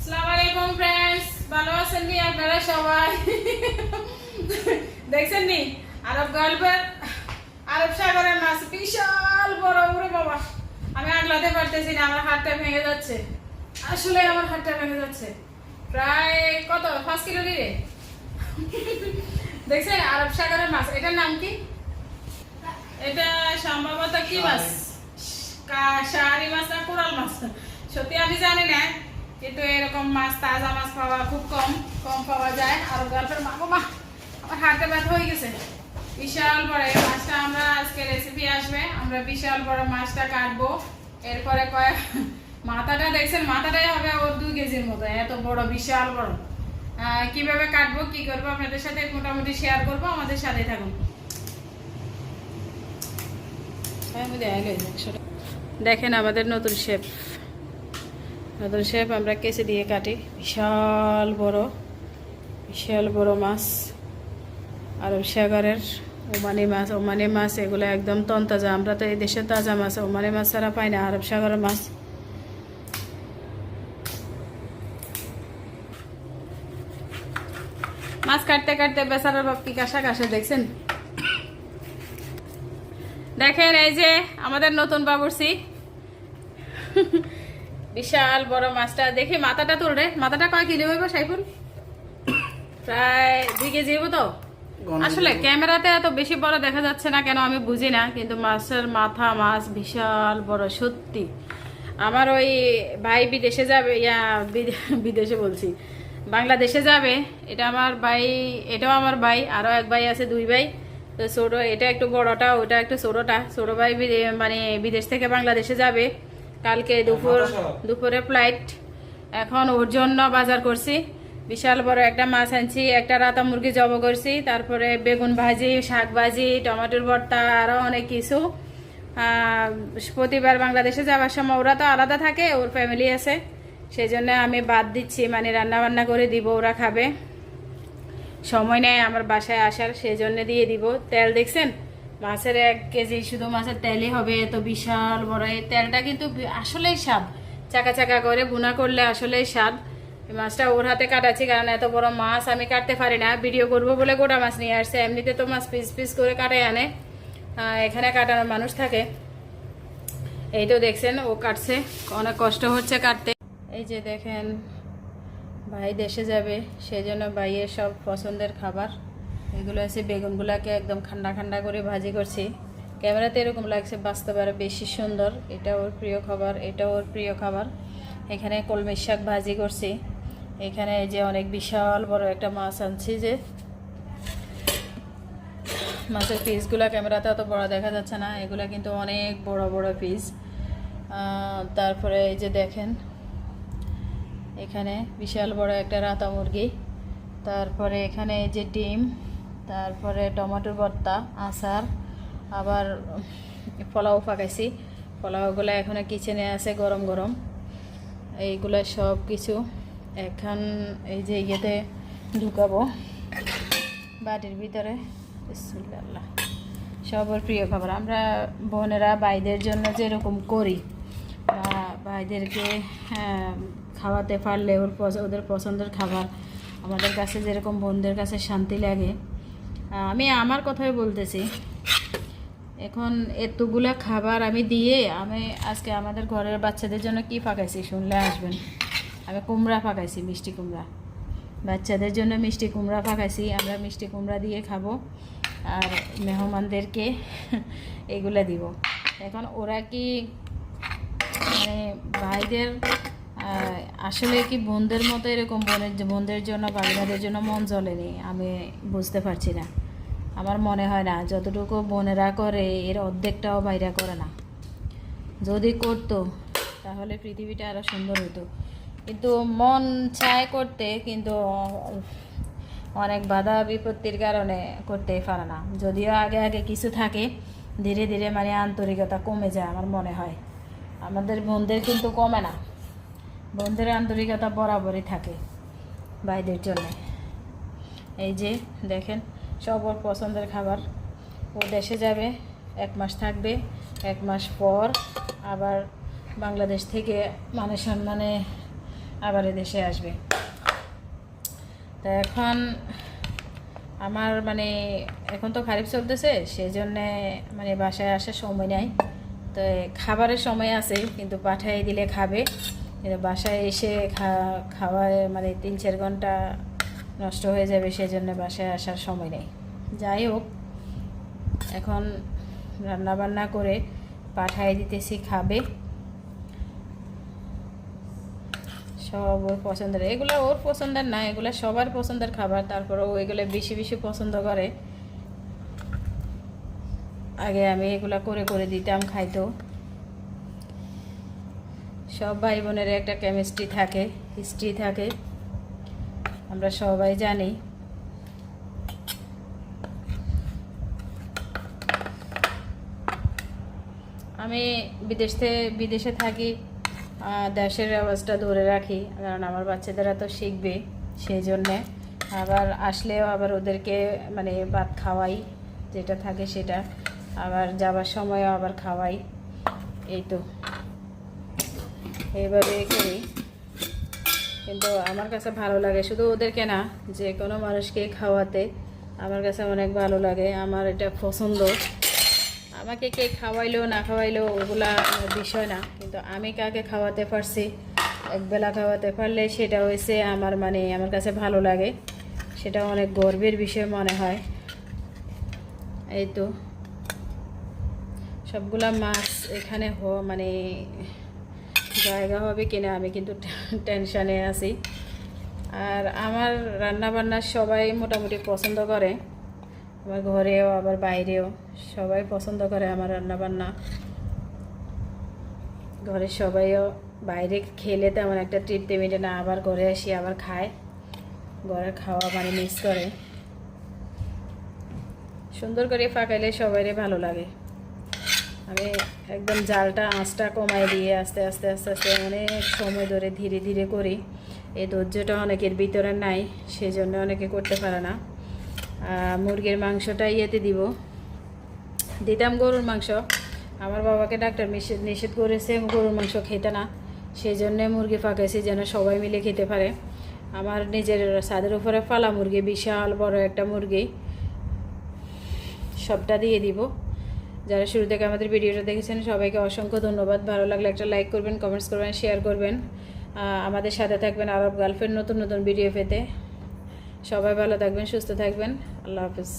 আসসালামু আলাইকুম ফ্রেন্ডস ভালো আছেন নি আপনারা সবাই দেখছেন নি আরব গল্পের আরব সাগরের মাছ বিশাল বড় বড় বাবা। আমি আগলাতে পারতেছি না আমার হাতটা ভেঙে যাচ্ছে। আসলে আমার হাতটা ভেঙে যাচ্ছে। প্রায় কত? পাঁচ কিলো নিরে? দেখছেন আরব সাগরের মাছ এটার নাম কি? এটা সম্ভবত কি মাছ? কা- শাড়ি মাছ না কোরাল মাছ? সত্যি আমি জানি না। কিন্তু এরকম মাছ, তাজা মাছ পাওয়া খুব কম কম পাওয়া যায়। আর গল্পের মা মা, আমার হাতে ব্যথা হয়ে গেছে। বিশাল বড় এই মাছটা আমরা আজকে রেসিপি আসবে। আমরা বিশাল বড় মাছটা কাটবো। এরপরে কয়েক মাথাটা দেখছেন, মাথাটাই হবে ওর দুই কেজির মতো, এত বড়, বিশাল বড়। কীভাবে কাটবো, কি করব, আপনাদের সাথে মোটামুটি শেয়ার করব, আমাদের সাথে থাকুন। দেখেন আমাদের নতুন শেপ নতুন শেপ আমরা কেসে দিয়ে কাটি। বিশাল বড় বিশাল বড় মাছ। আরব সাগরের ওমানি মাছ ওমানি মাছ এগুলো একদম তন্তাজা। আমরা তো এই দেশের তাজা মাছ, ওমানি মাছ ছাড়া পাই না, আরব সাগরের মাছ। মাছ কাটতে কাটতে বেচারার বাপ কি কাঁসা কাঁসা দেখছেন? দেখেন এই যে আমাদের নতুন বাবুরসি বিশাল বড় মাছটা। দেখি মাথাটা তুল রে। মাথাটা কয় কিলো হইব সাইফুল? প্রায় দুই কেজি হইব তো? আসলে ক্যামেরাতে এত বেশি বড় দেখা যাচ্ছে না কেন আমি বুঝি না কিন্তু মাছের মাথা মাছ বিশাল বড় সত্যি। আমার ওই ভাই বিদেশে যাবে ইয়া বিদেশে বলছি। বাংলাদেশে যাবে এটা আমার ভাই এটাও আমার ভাই আরও এক ভাই আছে দুই ভাই। তো ছোট এটা একটু বড়টা ওটা একটু ছোটটা। ছোট ভাই মানে বিদেশ থেকে বাংলাদেশে যাবে। কালকে দুপুর দুপুরে ফ্লাইট এখন ওর জন্য বাজার করছি। বিশাল বড় একটা মাছ আনছি একটা রাতা মুরগি জব করছি তারপরে বেগুন ভাজি শাক ভাজি টমেটোর ভর্তা আরও অনেক কিছু। প্রতিবার বাংলাদেশে যাওয়ার সময় ওরা তো আলাদা থাকে ওর ফ্যামিলি আছে। সেই জন্য আমি বাদ দিচ্ছি মানে রান্না বান্না করে দিব ওরা খাবে। সময় নেয় আমার বাসায় আসার সেই জন্য দিয়ে দিব। তেল দেখছেন? মাছের এক কেজি শুধু মাছের তেলই হবে, এত বিশাল বড় এই তেলটা কিন্তু আসলেই স্বাদ। চাকা চাকা করে বুনা করলে আসলেই স্বাদ। মাছটা ওর হাতে কাটাচ্ছি কারণ এত বড় মাছ আমি কাটতে পারি না। ভিডিও করব বলে গোটা মাছ নিয়ে আসছে। এমনিতে তো মাছ পিস পিস করে কাটাই আনে। এখানে কাটানোর মানুষ থাকে। এই তো দেখছেন, ও কাটছে। অনেক কষ্ট হচ্ছে কাটতে। এই যে দেখেন, ভাই দেশে যাবে সেই জন্য ভাইয়ের সব পছন্দের খাবার। এগুলো আছে বেগুনগুলাকে একদম ঠান্ডা ঠান্ডা করে ভাজি করছি। ক্যামেরাতে এরকম লাগছে, বাস্তবে আরও বেশি সুন্দর। এটা ওর প্রিয় খাবার, এটা ওর প্রিয় খাবার। এখানে কলমি শাক ভাজি করছি। এখানে যে অনেক বিশাল বড় একটা মাছ আনছি যে। মাছের পিসগুলো ক্যামেরাতে অত বড় দেখা যাচ্ছে না, এগুলো কিন্তু অনেক বড় বড় পিস। তারপরে এই যে দেখেন, এখানে বিশাল বড় একটা রাতা মুরগি। তারপরে এখানে এই যে ডিম। তারপরে টমেটোর ভর্তা, আচার, আবার পোলাও পাকাইছি। পোলাওগুলো এখানে কিচেনে আছে গরম গরম। এইগুলো সব কিছু এখন এই যে ইয়েতে ঢুকাবো। বাটির ভিতরে। বিসমিল্লাহ। সবার প্রিয় খাবার। আমরা বোনেরা ভাইদের জন্য যেরকম করি, বা ভাইদেরকে খাওয়াতে পারলে ওর ওদের পছন্দের খাবার। আমাদের কাছে যেরকম বোনদের কাছে শান্তি লাগে আমি আমার কথাই বলতেছি। এখন এতগুলা খাবার আমি দিয়ে আমি আজকে আমাদের ঘরের বাচ্চাদের জন্য কি পাকাইছি শুনলে আসবেন। আমি কুমড়া পাকাইছি, মিষ্টি কুমড়া। বাচ্চাদের জন্য মিষ্টি কুমড়া পাকাইছি, আমরা মিষ্টি কুমড়া দিয়ে খাব। আর মেহমানদেরকে এগুলা দিব। এখন ওরা কি মানে ভাইদের আসলে কি বোনদের মতো এরকম বোনের, বোনদের জন্য বাগিনাদের জন্য মন জ্বলেনি আমি বুঝতে পারছি না। আমার মনে হয় না, যতটুকু বোনেরা করে, এর অর্ধেকটাও বাইরা করে না। যদি করতো, তাহলে পৃথিবীটা আরও সুন্দর হতো কিন্তু মন চায় করতে, কিন্তু অনেক বাধা বিপত্তির কারণে করতে পারে না। যদিও আগে আগে কিছু থাকে, ধীরে ধীরে মানে আন্তরিকতা কমে যায় আমার মনে হয়। আমাদের বোনদের কিন্তু কমে না। বোনদের আন্তরিকতা বরাবরই থাকে ভাইদের জন্য। এই যে, দেখেন সব ওর পছন্দের খাবার। ও দেশে যাবে, এক মাস থাকবে, এক মাস পর আবার বাংলাদেশ থেকে মানে সম্মানে আবার দেশে আসবে। তা এখন আমার মানে এখন তো খারিফ চলতেছে সেই জন্যে মানে বাসায় আসার সময় নাই। তো খাবারের সময় আছে, কিন্তু পাঠাই দিলে খাবে। কিন্তু বাসায় এসে খাওয়ায় মানে তিন চার ঘণ্টা নষ্ট হয়ে যাবে সেই জন্য বাসায় আসার সময় নেই। যাই হোক, এখন রান্না বান্না করে পাঠাই দিতেছি, খাবে। সব ওর পছন্দের, এগুলো ওর পছন্দের না, এগুলো সবার পছন্দের খাবার। তারপরে ও এগুলো বেশি বেশি পছন্দ করে। আগে আমি এগুলা করে করে দিতাম খাইতো। সব ভাই বোনের একটা কেমিস্ট্রি থাকে হিস্ট্রি থাকে। আমরা সবাই জানি। আমি বিদেশে বিদেশে থাকি দেশের আওয়াজটা ধরে রাখি, কারণ আমার বাচ্চাদেরা তো শিখবে সেই জন্যে আবার আসলেও আবার ওদেরকে মানে ভাত খাওয়াই, যেটা থাকে সেটা। আবার যাবার সময়ও আবার খাওয়াই, এই তো। এইভাবে করি। কিন্তু আমার কাছে ভালো লাগে। শুধু ওদেরকে না, যে কোনো মানুষকে খাওয়াতে আমার কাছে অনেক ভালো লাগে। আমার এটা পছন্দ। আমাকে কে খাওয়াইলো, না খাওয়াইলো, ওগুলা বিষয় না। কিন্তু আমি কাকে খাওয়াতে পারছি, একবেলা খাওয়াতে পারলে সেটা হয়েছে আমার মানে আমার কাছে ভালো লাগে। সেটা অনেক গর্বের বিষয় মনে হয়। এই তো। সবগুলা মাছ এখানে হ মানে জায়গা হবে কিনা আমি কিন্তু টেনশানে আছি। আর আমার রান্না বান্না সবাই মোটামুটি পছন্দ করে। আমার ঘরেও, আবার বাইরেও সবাই পছন্দ করে আমার রান্না বান্না ঘরের সবাইও বাইরে খেলে তেমন একটা তৃপ্তি মেটে না, আবার ঘরে আসি, আবার খায়। ঘরের খাওয়া মানে মিস করে। সুন্দর করে ফাঁকাইলে সবাইরে ভালো লাগে। আমি একদম জালটা আঁচটা কমাই দিয়ে আস্তে আস্তে আস্তে আস্তে অনেক সময় ধরে ধীরে ধীরে করি। এই ধৈর্যটা অনেকের ভিতরে নাই সেই জন্য অনেকে করতে পারে না। মুরগির মাংসটা ইয়েতে দিব। দিতাম গরুর মাংস। আমার বাবাকে ডাক্তার নিষেধ নিষেধ করেছে গরুর মাংস খেতে না। সেই জন্যে মুরগি পাকাইছি যেন সবাই মিলে খেতে পারে। আমার নিজের ছাদের উপরে ফালা মুরগি, বিশাল বড় একটা মুরগি। সবটা দিয়ে দিব। যারা শুরু থেকে আমাদের ভিডিওটা দেখেছেন, সবাইকে অসংখ্য ধন্যবাদ। ভালো লাগলে একটা লাইক করবেন কমেন্টস করবেন শেয়ার করবেন। আমাদের সাথে থাকবেন আরব গার্লফ্রেন্ড নতুন নতুন ভিডিও পেতে। সবাই ভালো থাকবেন, সুস্থ থাকবেন। আল্লাহ হাফিজ।